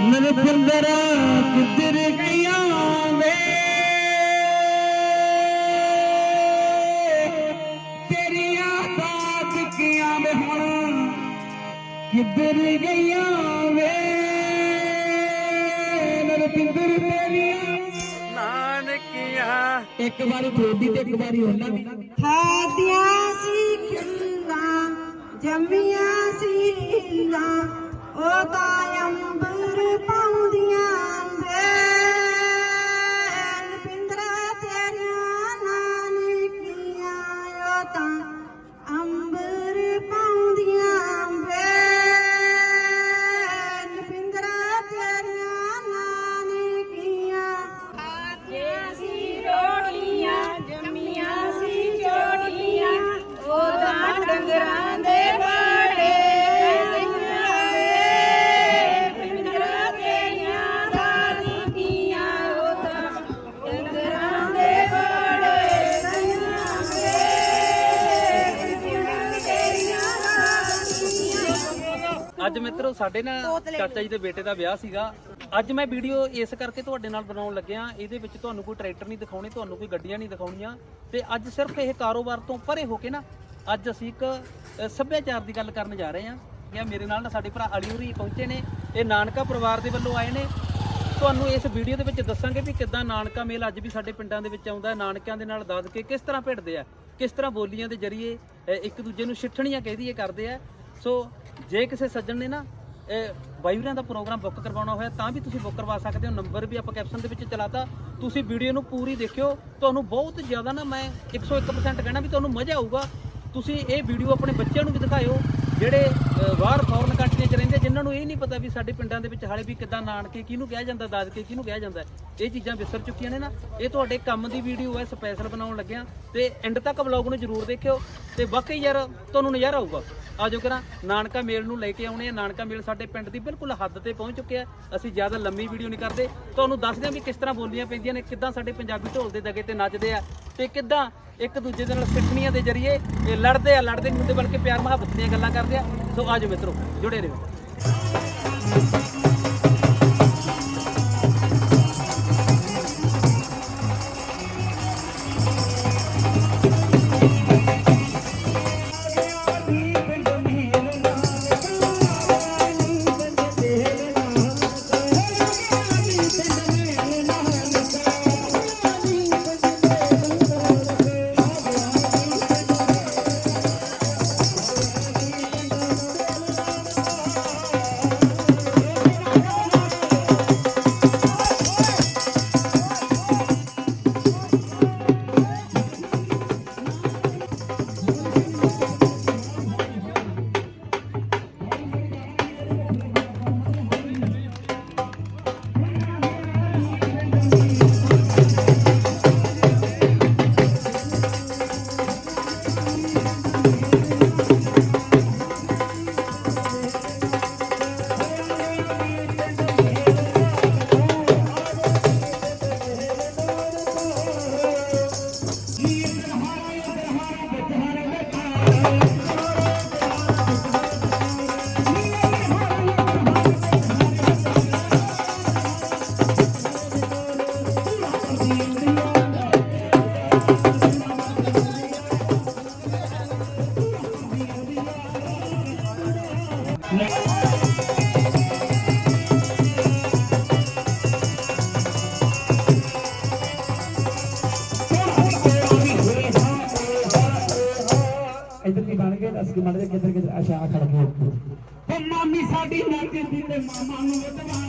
ਨਰਪਿੰਦਰ ਕਿੱਧਰ ਗਈਆਂ ਵੇ? ਤੇਰੀਆਂ ਦਾਦਕੀਆਂ ਵੇ ਹੁਣ ਕਿੱਧਰ ਗਈਆਂ ਵੇ? ਨਰਪਿੰਦਰ ਤੇਰੀਆਂ ਨਾਨਕੀਆਂ। ਇੱਕ ਵਾਰੀ ਤੁਹਾਡੀ ਤੇ ਇੱਕ ਵਾਰੀ ਉਹਨਾਂ ਦੀ। ਖਾਦੀਆਂ ਸੀ ਖਿੱਲਾਂ ਜੰਮੀਆਂ ਸੀ ਲੀਲਾਂ ਉਹ ਤਾਂ পার ਸਾਡੇ ਨਾ ਚਾਚਾ ਜੀ ਦੇ ਬੇਟੇ ਦਾ ਵਿਆਹ ਸੀਗਾ। ਅੱਜ ਮੈਂ ਵੀਡੀਓ ਇਸ ਕਰਕੇ ਤੁਹਾਡੇ ਨਾਲ ਬਣਾਉਣ ਲੱਗਿਆ। ਇਹਦੇ ਵਿੱਚ ਤੁਹਾਨੂੰ ਕੋਈ ਟਰੈਕਟਰ ਨਹੀਂ ਦਿਖਾਉਣੇ ਤੁਹਾਨੂੰ ਕੋਈ ਗੱਡੀਆਂ ਨਹੀਂ ਦਿਖਾਉਣੀਆਂ। ਤੇ ਅੱਜ ਸਿਰਫ ਇਹ ਕਾਰੋਬਾਰ ਤੋਂ ਪਰੇ ਹੋ ਕੇ ਨਾ ਅੱਜ ਅਸੀਂ ਇੱਕ ਸੱਭਿਆਚਾਰ ਦੀ ਗੱਲ ਕਰਨ ਜਾ ਰਹੇ ਹਾਂ। ਕਿ ਮੇਰੇ ਨਾਲ ਨਾ ਸਾਡੇ ਭਰਾ ਅਲੀ ਹੋਰੀ ਪਹੁੰਚੇ ਨੇ। ਇਹ ਨਾਨਕਾ ਪਰਿਵਾਰ ਦੇ ਵੱਲੋਂ ਆਏ ਨੇ। ਤੁਹਾਨੂੰ ਇਸ ਵੀਡੀਓ ਦੇ ਵਿੱਚ ਦੱਸਾਂਗੇ ਵੀ ਕਿੱਦਾਂ ਨਾਨਕਾ ਮੇਲ ਅੱਜ ਵੀ ਸਾਡੇ ਪਿੰਡਾਂ ਦੇ ਵਿੱਚ ਆਉਂਦਾ ਹੈ। ਨਾਨਕਿਆਂ ਦੇ ਨਾਲ ਦਾਦਕੇ ਕਿਸ ਤਰ੍ਹਾਂ ਭਿੜਦੇ ਆ ਕਿਸ ਤਰ੍ਹਾਂ ਬੋਲੀਆਂ ਦੇ ਜ਼ਰੀਏ ਇੱਕ ਦੂਜੇ ਨੂੰ ਸਿੱਠਣੀਆਂ ਕਹਦੀਏ ਕਰਦੇ ਆ। ਸੋ ਜੇ ਕਿਸੇ ਸੱਜਣ ਨੇ ਨਾ ਇਹ ਦਾ ਪ੍ਰੋਗਰਾਮ ਬੁੱਕ ਕਰਵਾਉਣਾ ਹੋਇਆ, ਤਾਂ ਵੀ ਤੁਸੀਂ ਬੁੱਕ ਕਰਵਾ ਸਕਦੇ ਹੋ। ਨੰਬਰ ਵੀ ਆਪਾਂ ਕੈਪਸ਼ਨ ਦੇ ਵਿੱਚ ਚਲਾਤਾ। ਤੁਸੀਂ ਵੀਡੀਓ ਨੂੰ ਪੂਰੀ ਦੇਖਿਓ। ਤੁਹਾਨੂੰ ਬਹੁਤ ਜ਼ਿਆਦਾ ਨਾ ਮੈਂ 101% ਕਹਿਣਾ ਵੀ ਤੁਹਾਨੂੰ ਮਜ਼ਾ ਆਊਗਾ। ਤੁਸੀਂ ਇਹ ਵੀਡੀਓ ਆਪਣੇ ਬੱਚਿਆਂ ਨੂੰ ਵੀ ਦਿਖਾਇਓ, ਜਿਹੜੇ ਬਾਹਰ ਫੋਰਨ ਕੰਟਰੀਆਂ 'ਚ ਰਹਿੰਦੇ, ਜਿਨ੍ਹਾਂ ਨੂੰ ਇਹ ਨਹੀਂ ਪਤਾ ਵੀ ਸਾਡੇ ਪਿੰਡਾਂ ਦੇ ਵਿੱਚ ਹਾਲੇ ਵੀ ਕਿੱਦਾਂ ਨਾਨਕੇ ਕਿਹਨੂੰ ਕਿਹਾ ਜਾਂਦਾ, ਦਾਦਕੇ ਕਿਹਨੂੰ ਕਿਹਾ ਜਾਂਦਾ। ਇਹ ਚੀਜ਼ਾਂ ਵਿਸਰ ਚੁੱਕੀਆਂ ਨੇ ਨਾ। ਇਹ ਤੁਹਾਡੇ ਕੰਮ ਦੀ ਵੀਡੀਓ ਹੈ ਸਪੈਸ਼ਲ ਬਣਾਉਣ ਲੱਗਿਆ। ਤੇ ਐਂਡ ਤੱਕ ਵਲੌਗ ਨੂੰ ਜਰੂਰ ਦੇਖਿਓ। ਤੇ ਵਾਕਈ ਯਾਰ, ਤੁਹਾਨੂੰ ਨਜ਼ਾਰਾ ਆਊਗਾ। ਆਜੋ ਕਰਾਂ, ਨਾਨਕਾ ਮੇਲ ਨੂੰ ਲੈ ਕੇ ਆਉਣੇ ਆ, ਨਾਨਕਾ ਮੇਲ ਸਾਡੇ ਪਿੰਡ ਦੀ ਬਿਲਕੁਲ ਹੱਦ ਤੇ ਪਹੁੰਚ ਚੁੱਕਿਆ ਅਸੀਂ ਜ਼ਿਆਦਾ ਲੰਮੀ ਵੀਡੀਓ ਨਹੀਂ ਕਰਦੇ। ਤੁਹਾਨੂੰ ਦੱਸਦੇ ਹਾਂ ਵੀ ਕਿਸ ਤਰ੍ਹਾਂ ਬੋਲੀਆਂ ਪੈਂਦੀਆਂ ਨੇ, ਕਿੱਦਾਂ ਸਾਡੇ ਪੰਜਾਬੀ ਢੋਲ ਦੇ ਦਗੇ ਤੇ ਨੱਚਦੇ ਆ ਤੇ ਕਿੱਦਾਂ ਇੱਕ ਦੂਜੇ ਦੇ ਨਾਲ ਸਿੱਠਣੀਆਂ ਦੇ ਜ਼ਰੀਏ ਇਹ ਲੜਦੇ ਆ, ਲੜਦੇ ਨਹੀਂ ਹੁੰਦੇ ਬਲਕਿ ਪਿਆਰ ਮੁਹੱਬਤ ਦੀਆਂ ਗੱਲਾਂ ਕਰਦੇ ਆ। ਸੋ ਆਜੋ ਮਿੱਤਰੋ, ਜੁੜੇ ਰਹੋ। ਨੱਚਦੀ ਤੇ ਮਾਮਾ ਨੂੰ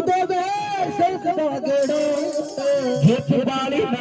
ਭੂਆ ਤੂੰ ਦੇ ਦੇ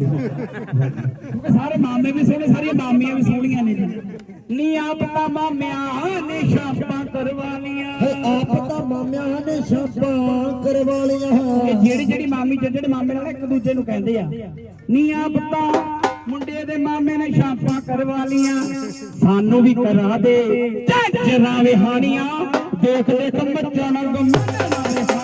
ਕਿਉਂਕਿ ਸਾਰੇ ਮਾਮੇ ਵੀ ਸੋਹਣੇ ਸਾਰੀਆਂ ਮਾਮੀਆਂ ਵੀ ਸੋਹਣੀਆਂ ਨੇ ਜੀ। ਨੀਆਂ ਪਤਾ ਮਾਮਿਆਂ ਨੇ ਸ਼ਾਪਾਂ ਕਰਵਾ ਲੀਆਂ ਆਪ ਤਾਂ ਮਾਮਿਆਂ ਨੇ ਛਾਪਾਂ ਕਰਵਾ ਲੀਆਂ ਇਹ ਜਿਹੜੀ ਜਿਹੜੀ ਮਾਮੀ ਤੇ ਜਿਹੜੇ ਮਾਮੇ ਨਾਲ ਇੱਕ ਦੂਜੇ ਨੂੰ ਕਹਿੰਦੇ ਆ। ਨੀਆਂ ਪਤਾ ਮੁੰਡੇ ਦੇ ਮਾਮੇ ਨੇ ਛਾਪਾਂ ਕਰਵਾ ਲੀਆਂ ਸਾਨੂੰ ਵੀ ਕਰਾ ਦੇ। ਝਾਂਜਰਾਂ ਵਿਹਾਣੀਆਂ ਦੇਖ ਦੇਖ ਮੱਚਾਂ ਨਾਲ ਗੰਮਾਂ ਵਿਹਾਣੀਆਂ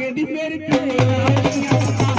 ਗਲੀ ਦੇ ਵਿੱਚ ਖੰਗ ਖੰਗ ਕੇ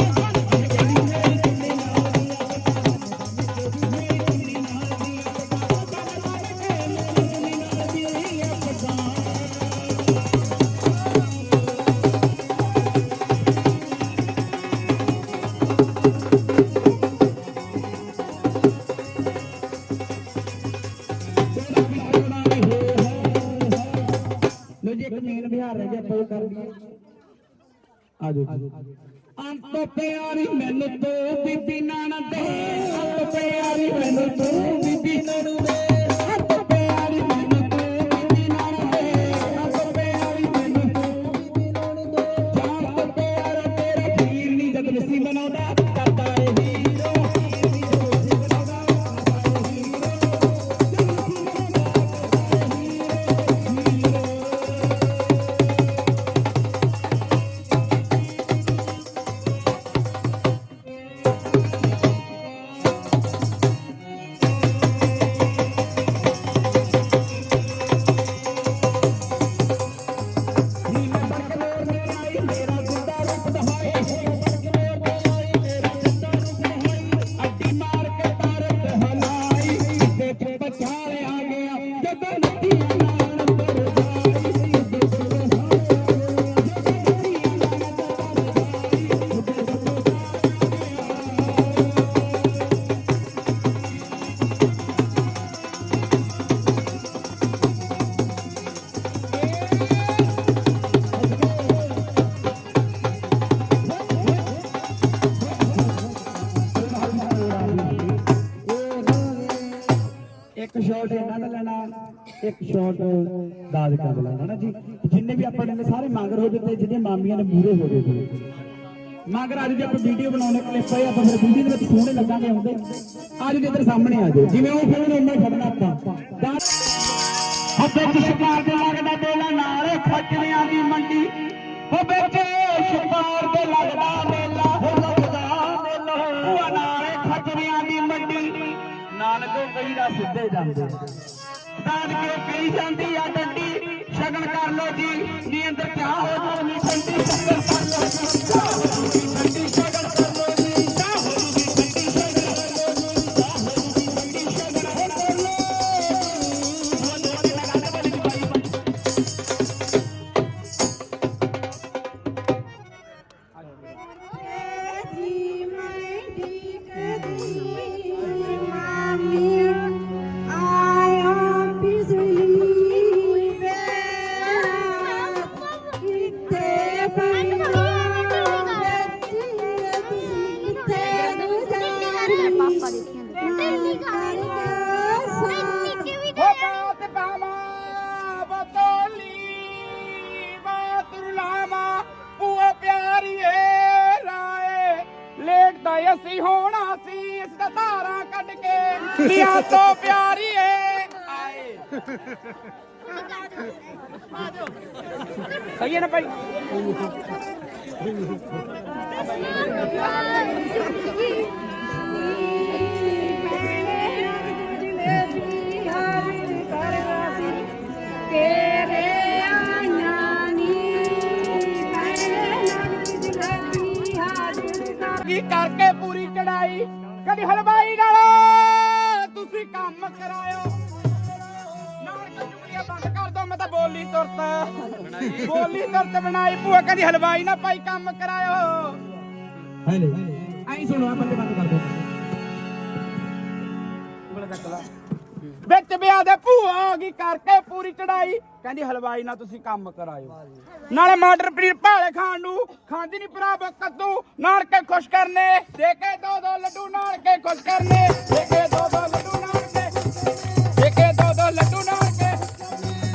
ਸਾਰੇ ਮੰਗਰ ਹੋ ਜਾਂਦੇ ਜਿਹਦੇ ਮਾਮੀਆਂ ਨੇ ਮੂਰੇ ਹੋ ਗਏ ਮਗਰ ਅੱਜ ਜੇ ਆਪਾਂ ਵੀਡੀਓ ਬਣਾਉਣੇ ਕਲਿੱਪ ਆਏ, ਆਪਾਂ ਫਿਰ ਵੀਡੀਓ ਦੇ ਵਿੱਚ ਸੋਹਣੇ ਲੱਗਾਂਗੇ ਹੁੰਦੇ ਅੱਜ ਦੇ ਇੱਧਰ ਸਾਹਮਣੇ ਆ ਜਾਓ। ਜਿਵੇਂ ਉਹ ਫਿਰ ਉਹਨਾਂ ਖੜਨਾ ਆਪਾਂ। ਦਾਦ ਸ਼ਿਕਾਰ ਦੇ ਲੱਗਦਾ ਬੇਲਾ ਨਾਲ ਖੱਜਰਿਆਂ ਦੀ ਮੰਡੀ। ਹੋ ਵਿੱਚ ਸ਼ਿਕਾਰ ਦੇ ਲੱਗਦਾ ਮੇਲਾ ਹੋ ਲੱਗਦਾ ਮੇਲਾ ਉਹ ਨਾਲੇ ਖੱਜਰਿਆਂ ਦੀ ਮੰਡੀ। ਨਾਨਕੋ ਕਈ ਦਾ ਸਿੱਧੇ ਜਾਂਦੇ। ਨਾਨਕੇ ਕਈ ਜਾਂਦੀ ਆ ਡੰਡੀ। ਸ਼ਗਨ ਕਰ ਲੋ ਜੀ। ਨੀ ਅੰਦਰ ਚਾਹ ਹੋ ਜੂਗੀ ਠੰਡੀ ਸ਼ਗਨ ਕਰ ਲੋ ਠੰਡੀ ਲੇਟਦਾ ਅਸੀਂ ਹੋਣਾ ਸੀ ਇਸ ਦਾ ਧਾਰਾਂ ਕੱਢ ਕੇ ਲਿਆ ਤੋਂ ਪਿਆਰੀਏ। ਆਏ। ਸਹੀ ਹੈ ਨਾ ਭਾਈ? ਕਰਕੇ ਪੂਰੀ ਚੜਾਈ। ਕਦੀ ਹਲਵਾਈ ਨਾਲ ਤੁਸੀਂ ਕੰਮ ਕਰਾਇਓ। ਬੰਦ ਕਰ ਦੋ, ਮੈਂ ਤਾਂ ਬੋਲੀ ਤੁਰਤ। ਬੋਲੀ ਤੁਰਤ ਬਣਾਈ, ਭੂਆ ਕਦੀ ਹਲਵਾਈ ਨਾ ਭਾਈ ਕੰਮ ਕਰਾਇਓ। ਹਲੇ ਐਂ ਸੁਣੋ ਆ ਬੰਦ ਕਰ ਦੋ। ਵਿੱਚ ਵਿਆਹ ਦੇ ਭੂਆ ਆ ਗਈ ਕਰਕੇ ਪੂਰੀ ਚੜਾਈ ਕਹਿੰਦੀ ਹਲਵਾਈ ਨਾਲ ਤੁਸੀਂ ਕੰਮ ਕਰਾਇਓ। ਨਾਲੇ ਮਟਰ ਪਨੀਰ ਭਾਲੇ ਖਾਣ ਨੂੰ ਖਾਂਦੀ ਨਹੀਂ ਭਰਾਵਾ ਕੱਦੂ ਨਾਲ ਕੇ ਖੁਸ਼ ਕਰਨੇ। ਦੇ ਕੇ ਦੋ ਦੋ ਲੱਡੂ ਨਾਲ ਕੇ ਖੁਸ਼ ਕਰਨੇ। ਦੇ ਕੇ ਦੋ ਦੋ ਲੱਡੂ ਨਾਲ ਕੇ ਦੇ ਕੇ ਦੋ ਦੋ ਲੱਡੂ ਨਾਲ ਕੇ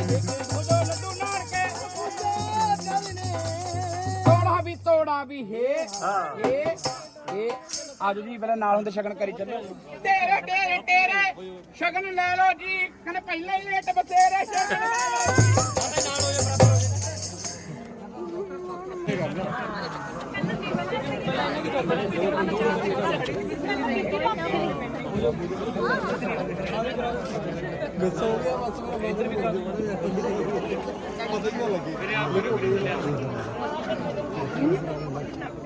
ਦੇ ਕੇ ਦੋ ਦੋ ਲੱਡੂ ਨਾਲ ਕੇ ਤੋੜਾ ਵੀ ਤੋੜਾ ਵੀ ਹੈ। ਇਹ ਇਹ ਆਜੋ ਜੀ ਪਹਿਲਾਂ ਨਾਲ ਹੁੰਦੇ ਸ਼ਗਨ ਕਰੀ ਚੱਲੋ। ਤੇਰੇ ਤੇਰੇ ਤੇਰੇ ਸ਼ਗਨ ਲੈ ਲਓ ਜੀ। ਕਹਿੰਦੇ ਪਹਿਲਾਂ ਹੀ ਲੇਟ ਬਤੇਰੇ ਸ਼ਗਨ ਲੈ ਲਓ ਜੀ। ਸਾਨੂੰ